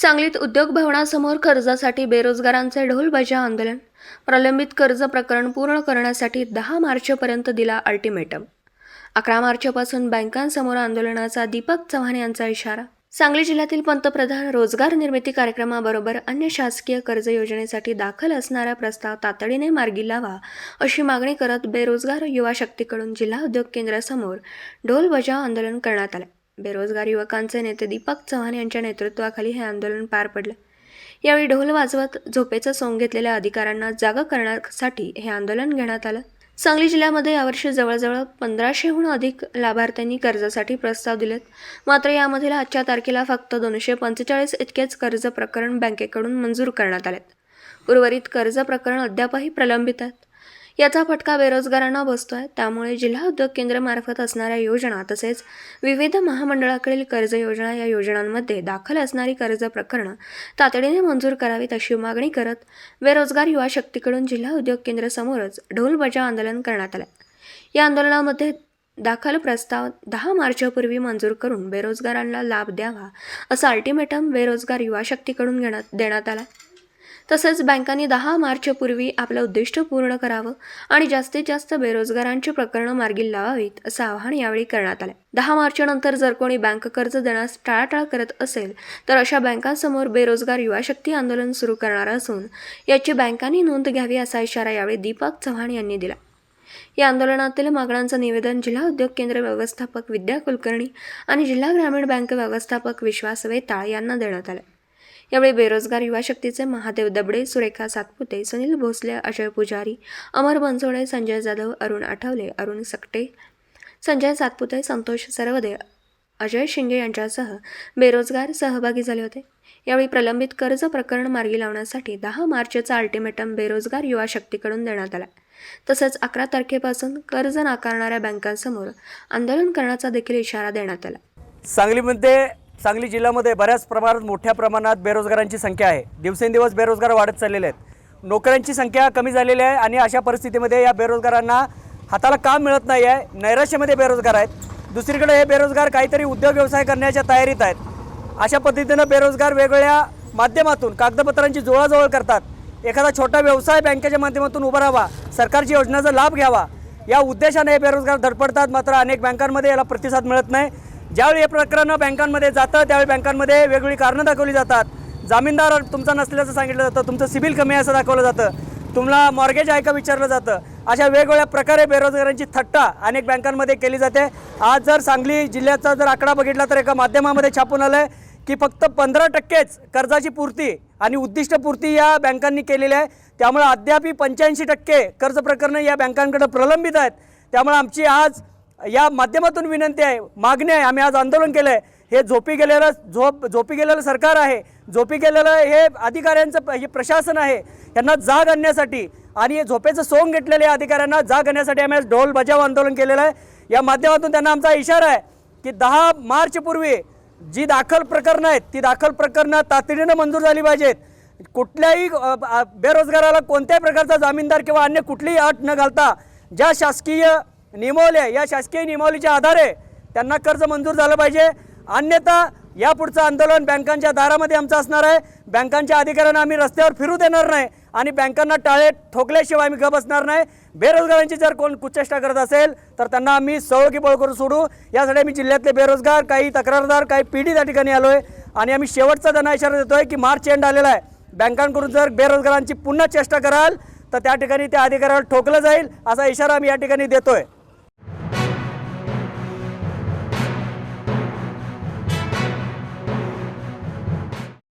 सांगलीत उद्योग भवनासमोर कर्जासाठी बेरोजगारांचे ढोलबजा आंदोलन. प्रलंबित कर्ज प्रकरण पूर्ण करण्यासाठी दहा मार्चपर्यंत दिला अल्टिमेटम. अकरा मार्चपासून बँकांसमोर आंदोलनाचा दीपक चव्हाण यांचा इशारा. सांगली जिल्ह्यातील पंतप्रधान रोजगार निर्मिती कार्यक्रमाबरोबर अन्य शासकीय कर्ज योजनेसाठी दाखल असणारा प्रस्ताव तातडीने मार्गी लावा अशी मागणी करत बेरोजगार युवा शक्तीकडून जिल्हा उद्योग केंद्रासमोर ढोल बजाव आंदोलन करण्यात आले. बेरोजगार युवकांचे नेते दीपक चव्हाण यांच्या नेतृत्वाखाली हे आंदोलन पार पडलं. यावेळी ढोल वाजवत झोपेचं सोंग घेतलेल्या अधिकाऱ्यांना जागा करण्यासाठी हे आंदोलन घेण्यात आलं. सांगली जिल्ह्यामध्ये यावर्षी जवळजवळ पंधराशेहून अधिक लाभार्थ्यांनी कर्जासाठी प्रस्ताव दिलेत. मात्र यामधील आजच्या तारखेला फक्त दोनशे पंचेचाळीस इतकेच कर्ज प्रकरण बँकेकडून मंजूर करण्यात आलेत. उर्वरित कर्ज प्रकरण अद्यापही प्रलंबित आहेत. याचा फटका बेरोजगारांना बसतोय. त्यामुळे जिल्हा उद्योग केंद्रामार्फत असणाऱ्या योजना तसेच विविध महामंडळाकडील कर्ज योजना या योजनांमध्ये दाखल असणारी कर्ज प्रकरणं तातडीने मंजूर करावीत अशी मागणी करत बेरोजगार युवा शक्तीकडून जिल्हा उद्योग केंद्रासमोरच ढोल बजाव आंदोलन करण्यात आलं या आंदोलनामध्ये दाखल प्रस्ताव दहा मार्चपूर्वी मंजूर करून बेरोजगारांना लाभ द्यावा असं अल्टिमेटम बेरोजगार युवा शक्तीकडून घेण्यात देण्यात आला तसेच बँकांनी दहा मार्चपूर्वी आपलं उद्दिष्ट पूर्ण करावं आणि जास्तीत जास्त बेरोजगारांची प्रकरणं मार्गी लावावीत असं आवाहन यावेळी करण्यात आलं. दहा मार्चनंतर जर कोणी बँक कर्ज देण्यास टाळाटाळ करत असेल तर अशा बँकांसमोर बेरोजगार युवा शक्ती आंदोलन सुरू करणार असून याची बँकांनी नोंद घ्यावी असा इशारा यावेळी दीपक चव्हाण यांनी दिला. या आंदोलनातील मागण्यांचं निवेदन जिल्हा उद्योग केंद्र व्यवस्थापक विद्या कुलकर्णी आणि जिल्हा ग्रामीण बँक व्यवस्थापक विश्वास वेताळ यांना देण्यात आलं. यावेळी बेरोजगार युवा शक्तीचे महादेव दबडे सुरेखा सातपुते सुनील भोसले अजय पुजारी अमर बनसोडे संजय जाधव अरुण आठवले अरुण सकटे संजय सातपुते संतोष सरवदे अजय शिंगे यांच्यासह बेरोजगार सहभागी झाले होते. यावेळी प्रलंबित कर्ज प्रकरण मार्गी लावण्यासाठी दहा मार्चचा अल्टिमेटम बेरोजगार युवा शक्तीकडून देण्यात आला. तसंच अकरा तारखेपासून कर्ज नाकारणाऱ्या बँकांसमोर आंदोलन करण्याचा देखील इशारा देण्यात आला. सांगलीमध्ये सांगली जिल्ह्यामध्ये बऱ्याच प्रमाणात मोठ्या प्रमाणात बेरोजगारांची संख्या आहे. दिवसेंदिवस बेरोजगार वाढत चाललेले आहेत. नोकऱ्यांची संख्या कमी झालेली आहे आणि अशा परिस्थितीमध्ये या बेरोजगारांना हाताला काम मिळत नाही आहे. नैराश्यामध्ये बेरोजगार आहेत. दुसरीकडे हे बेरोजगार काहीतरी उद्योग व्यवसाय करण्याच्या तयारीत आहेत. अशा पद्धतीनं बेरोजगार वेगवेगळ्या माध्यमातून कागदपत्रांची जुळवाजुळव करतात. एखादा छोटा व्यवसाय बँकेच्या माध्यमातून उभा राहावा. सरकारची योजनाचा लाभ घ्यावा. या उद्देशाने हे बेरोजगार धडपडतात. मात्र अनेक बँकांमध्ये याला प्रतिसाद मिळत नाही. ज्यावेळी हे प्रकरण बँकांमध्ये जातं त्यावेळी बँकांमध्ये वेगवेगळी कारणं दाखवली जातात. जामीनदार तुमचा नसल्याचं सांगितलं जातं तुमचं सिबिल कमी आहे असं दाखवलं जातं. तुम्हाला मॉर्गेज आहे का विचारलं जातं? अशा वेगवेगळ्या प्रकारे बेरोजगारांची थट्टा अनेक बँकांमध्ये केली जाते. आज जर सांगली जिल्ह्याचा जर आकडा बघितला तर एका माध्यमामध्ये छापून आलं आहे की फक्त पंधरा टक्केच कर्जाची पूर्ती आणि उद्दिष्टपूर्ती या बँकांनी केलेली आहे. त्यामुळे अद्यापही पंच्याऐंशी टक्के कर्ज प्रकरणं या बँकांकडे प्रलंबित आहेत. त्यामुळे आमची आज या माध्यमातून विनंती आहे मागणी आहे आम्ही आज आंदोलन केलं आहे हे झोपी गेलेलं झोप झोपी गेलेलं सरकार आहे. झोपी गेलेलं हे अधिकाऱ्यांचं हे प्रशासन आहे. यांना जाग आणण्यासाठी आणि हे झोपेचं सोंग घेतलेल्या अधिकाऱ्यांना जाग आणण्यासाठी आम्ही आज ढोल बजाव आंदोलन केलेलं आहे. या माध्यमातून त्यांना आमचा इशारा आहे की दहा मार्चपूर्वी जी दाखल प्रकरणं आहेत ती दाखल प्रकरणं तातडीनं मंजूर झाली पाहिजेत. कुठल्याही बेरोजगाराला कोणत्याही प्रकारचा जामीनदार किंवा अन्य कुठलीही अट न घालता ज्या शासकीय नियमावल्या या शासकीय नियमावलीच्या आधारे त्यांना कर्ज मंजूर झालं पाहिजे. अन्यथा यापुढचं आंदोलन बँकांच्या दारामध्ये आमचं असणार आहे. बँकांच्या अधिकाऱ्यांना आम्ही रस्त्यावर फिरू देणार नाही आणि बँकांना टाळे ठोकल्याशिवाय आम्ही गप बसणार नाही. बेरोजगारांची जर कोण कुचेष्टा करत असेल तर त्यांना आम्ही सवळ बळ करून सोडू. यासाठी आम्ही जिल्ह्यातले बेरोजगार काही तक्रारदार काही पीडित त्या ठिकाणी आलो आहे आणि आम्ही शेवटचा त्यांना इशारा देतो आहे की मार्च एंड आलेला आहे. बँकांकडून जर बेरोजगारांची पुन्हा चेष्टा कराल तर त्या ठिकाणी त्या अधिकाऱ्याला ठोकलं जाईल असा इशारा आम्ही या ठिकाणी देतो आहे